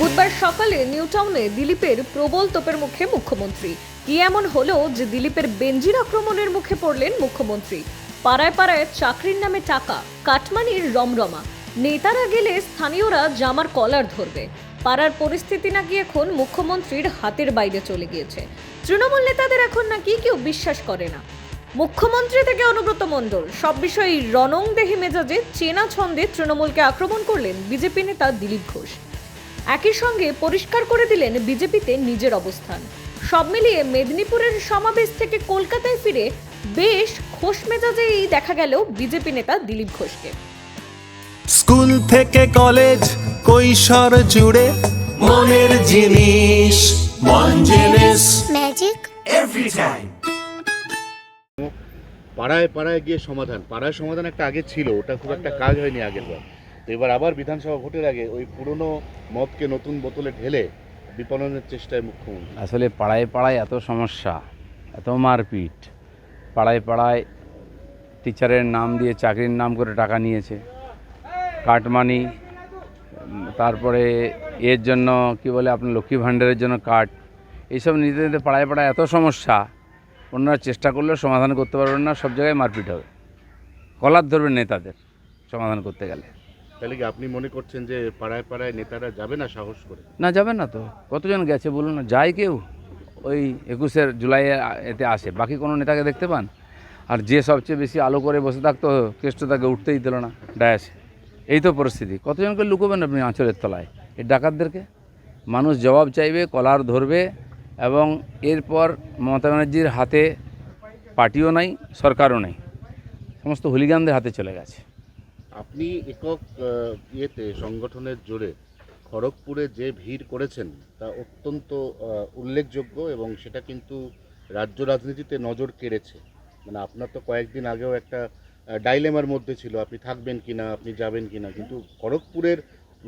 ঘিরে নিউটাউনে দিলীপের প্রবল তোপের মুখে মুখ্যমন্ত্রী। কি এমন হলো যে দিলীপের বেঞ্জির আক্রমণের মুখে পড়লেন মুখ্যমন্ত্রী? পাড়ায় পাড়ায় চাকরির নামে টাকা, কাটমানির রমরমা। নেতারা গেলে স্থানীয়রা জামার কলার ধরবে। পাড়ার পরিস্থিতি নাকি এখন মুখ্যমন্ত্রীর হাতের বাইরে চলে গিয়েছে। তৃণমূল নেতাদের এখন নাকি কেউ বিশ্বাস করে না। মুখ্যমন্ত্রী থেকে অনুব্রত মণ্ডল, সব বিষয়ে রণংদেহী মেজাজে চেনা ছন্দে তৃণমূলকে আক্রমণ করলেন বিজেপি নেতা দিলীপ ঘোষ। একই সঙ্গে পরিষ্কার করে দিলেন বিজেপিতে নিজের অবস্থান। সব মিলিয়ে মেদিনীপুরের সমাবেশ থেকে কলকাতায় ফিরে বেশ খোশ মেজাজেই দেখা গেল বিজেপি নেতা দিলীপ ঘোষকে। স্কুল থেকে কলেজ কৈশোর জুড়ে মনের জিনিস মন জিনিস ম্যাজিক পাড়ায় পাড়ায় গিয়ে সমাধান পাড়ায় সমাধান একটা আগে ছিল ওটা খুব একটা কাজ হয়নি আগের বার। তো এবার আবার বিধানসভা ভোটের আগে ওই পুরনো মদকে নতুন বোতলে ঢেলে বিপণনের চেষ্টায় মুখ্যমন্ত্রী। আসলে পাড়ায় পাড়ায় এত সমস্যা, এত মারপিট। পাড়ায় পাড়ায় টিচারের নাম দিয়ে চাকরির নাম করে টাকা নিয়েছে। কাটমানি, তারপরে এর জন্য কি বলে আপনার লক্ষ্মী ভাণ্ডারের জন্য কার্ড এইসব নিতে নিতে পাড়ায় পাড়ায় এত সমস্যা। ওনারা চেষ্টা করলেও সমাধান করতে পারবেন না, সব জায়গায় মারপিট হবে। কলার ধরবেন নেতাদের সমাধান করতে গেলে। তাহলে কি আপনি মনে করছেন যে পাড়ায় পাড়ায় নেতারা যাবে না সাহস করে? না, যাবে না তো। কতজন গেছে বলুন না? যায় কেউ। ওই একুশের জুলাইয়ে আ- এতে আসে। বাকি কোনো নেতাকে দেখতে পান? আর যে সবচেয়ে বেশি আলো করে বসে থাকতো, কেষ্ট তাকে উঠতেই দিল না, ডায়াসে। এই তো পরিস্থিতি। কতজনকে লুকোবেন আপনি আঁচলের তলায়? এই ডাকাতদেরকে? মানুষ জবাব চাইবে, কলার ধরবে এবং এরপর মমতা ব্যানার্জির হাতে পার্টিও নাই, সরকারও নেই। সমস্ত হুলিগানদের হাতে চলে গেছে। আপনি একক ইয়েতে, সংগঠনের জোরে খড়গপুরে যে ভিড় করেছেন, তা অত্যন্ত উল্লেখযোগ্য এবং সেটা কিন্তু রাজ্য রাজনীতিতে নজর কেড়েছে। মানে আপনার তো কয়েকদিন আগেও একটা ডাইলেমার মধ্যে ছিল, আপনি থাকবেন কি না আপনি যাবেন কি না কিন্তু খড়গপুরের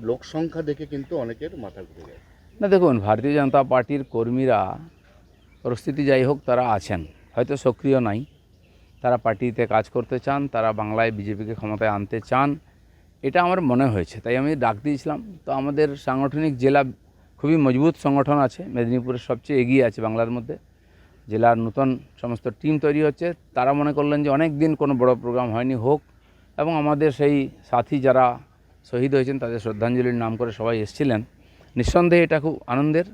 লোক সংখ্যা দেখে কিন্তু অনেকের মাথা ঘুরে যায়। না, দেখুন, ভারতীয় জনতা পার্টির কর্মীরা, পরিস্থিতি যাই হোক, তারা আছেন। হয়তো সক্রিয় নাই। তারা পার্টিতে কাজ করতে চান, তারা বাংলায় বিজেপিকে ক্ষমতায় আনতে চান, এটা আমার মনে হয়েছে। তাই আমি ডাক দিয়েছিলাম। তো আমাদের সাংগঠনিক জেলা খুবই মজবুত সংগঠন আছে, মেদিনীপুরের সবচেয়ে এগিয়ে আছে বাংলার মধ্যে। জেলার নতুন সমস্ত টিম তৈরি হচ্ছে। তারা মনে করলেন যে অনেক দিন কোনো বড় প্রোগ্রাম হয়নি হোক এবং আমাদের সেই সাথী যারা শহীদ হয়েছেন, তাদের শ্রদ্ধাঞ্জলির নাম করে সবাই এসেছিলেন। নিঃসন্দেহে এটা খুব আনন্দের।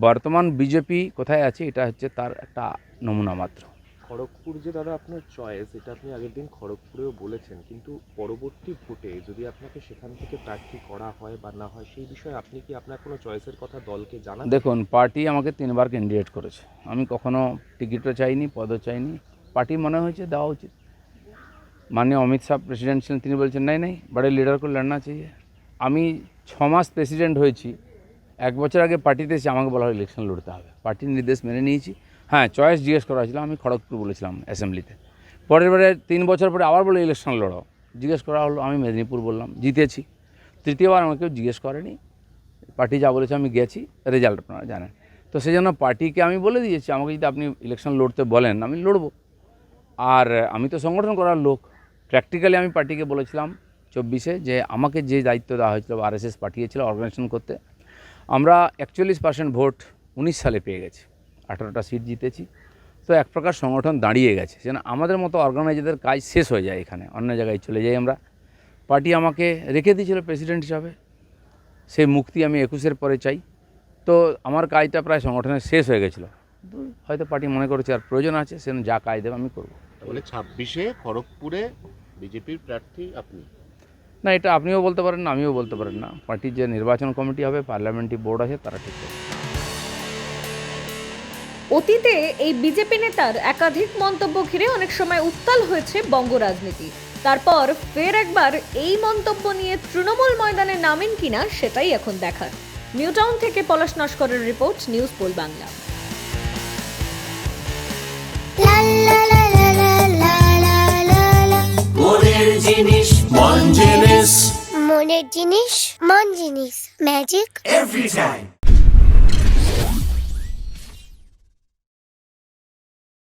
বর্তমান বিজেপি কোথায় আছে, এটা হচ্ছে তার একটা নমুনা মাত্র। খড়গপুর যে দাদা আপনার চয়েস এটা আপনি আগের দিন খড়গপুরেও বলেছেন। কিন্তু পরবর্তী ভোটে যদি আপনাকে সেখান থেকে প্রার্থী করা হয় বা না হয়, সেই বিষয়ে আপনি কি আপনার কোনো চয়েসের কথা দলকে জানান? দেখুন, পার্টি আমাকে তিনবার ক্যান্ডিডেট করেছে। আমি কখনো টিকিটও চাইনি, পদও চাইনি। পার্টি মনে হয়েছে, দেওয়া উচিত। মাননীয় অমিত শাহ প্রেসিডেন্ট ছিলেন, তিনি বলছেন, নাই নাই বড়ে লিডার করে লড়না চাইয়ে। আমি ছ মাস প্রেসিডেন্ট হয়েছি। এক বছর আগে পার্টিতে এসে আমাকে বলা হয় ইলেকশন লড়তে হবে। পার্টির নির্দেশ মেনে নিয়েছি। হ্যাঁ চয়েস জিজ্ঞেস করা হয়েছিল, আমি খড়গপুর বলেছিলাম অ্যাসেম্বলিতে পরের বারে তিন বছর পরে আবার বলে ইলেকশন লড়ো। জিজ্ঞেস করা হলো, আমি মেদিনীপুর বললাম, জিতেছি। তৃতীয়বার আমাকে কেউ জিজ্ঞেস করেনি। পার্টি যা বলেছে আমি গেছি রেজাল্ট আপনারা জানেন। তো সেই জন্য পার্টিকে আমি বলে দিয়েছি, আমাকে যদি আপনি ইলেকশন লড়তে বলেন, আমি লড়বো। আর আমি তো সংগঠন করার লোক। প্র্যাকটিক্যালি আমি পার্টিকে বলেছিলাম চব্বিশে যে আমাকে যে দায়িত্ব দেওয়া হয়েছিল আরএসএস পাঠিয়েছিল অর্গানাইজেশন করতে, আমরা একচল্লিশ পার্সেন্ট ভোট উনিশ সালে পেয়ে গেছি। আঠারোটা সিট জিতেছি। তো এক প্রকার সংগঠন দাঁড়িয়ে গেছে। যেন আমাদের মতো অর্গানাইজারদের কাজ শেষ হয়ে যায় এখানে। অন্য জায়গায় চলে যাই আমরা। পার্টি আমাকে রেখে দিয়েছিল প্রেসিডেন্ট হিসাবে। সেই মুক্তি আমি একুশের পরে চাই। তো আমার কাজটা প্রায় সংগঠনের শেষ হয়ে গেছিল। হয়তো পার্টি মনে করেছে আর প্রয়োজন আছে সে যা কাজ দেবে আমি করব। তাহলে ছাব্বিশে খড়গপুরে বিজেপির প্রার্থী আপনি? না এটা আপনিও বলতে পারেন না আমিও বলতে পারেন না। পার্টির যে নির্বাচন কমিটি হবে পার্লামেন্টারি বোর্ড আছে তারা ঠিক করবে। অতীতে এই বিজেপি নেতার একাধিক মন্তব্য ঘিরে অনেক সময় উত্তাল হয়েছে বঙ্গ রাজনীতি। তারপর ফের একবার এই মন্তব্য নিয়ে তৃণমূল ময়দানে নামেন কিনা সেটাই এখন দেখার। নিউটাউন থেকে পলাশ নস্করের রিপোর্ট নিউজ পোল বাংলা। মনের জিনিস মন জিনিস। জিনিস মন জিনিস। ম্যাজিক। Every time